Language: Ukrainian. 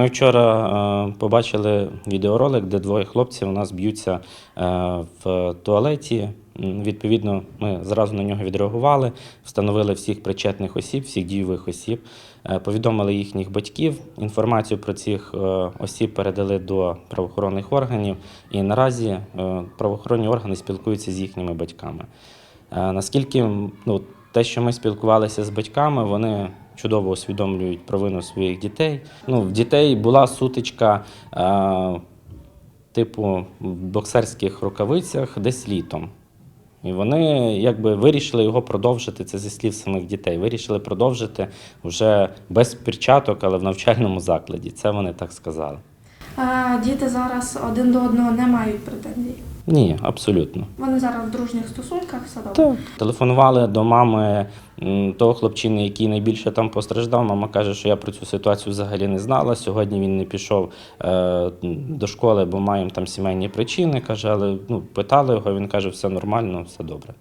Ми вчора е, побачили відеоролик, де двоє хлопців у нас б'ються е, в туалеті. Відповідно, ми зразу на нього відреагували, встановили всіх причетних осіб, всіх дійових осіб, е, повідомили їхніх батьків. Інформацію про цих осіб передали до правоохоронних органів, і наразі правоохоронні органи спілкуються з їхніми батьками. Наскільки ну, те, що ми спілкувалися з батьками, вони чудово усвідомлюють провину своїх дітей. Ну, в дітей була сутичка, е, типу, в боксерських рукавицях десь літом. І вони якби вирішили його продовжити, це зі слів самих дітей. Вирішили продовжити вже без перчаток, але в навчальному закладі. Це вони так сказали. Діти зараз один до одного не мають. Ні, абсолютно. Вони зараз в дружніх стосунках, все добре. Телефонували до мами того хлопчини, який найбільше там постраждав. Мама каже, що я про цю ситуацію взагалі не знала. Сьогодні він не пішов е, до школи, бо маємо там сімейні причини. Каже, але ну, питали його, він каже, все нормально, все добре.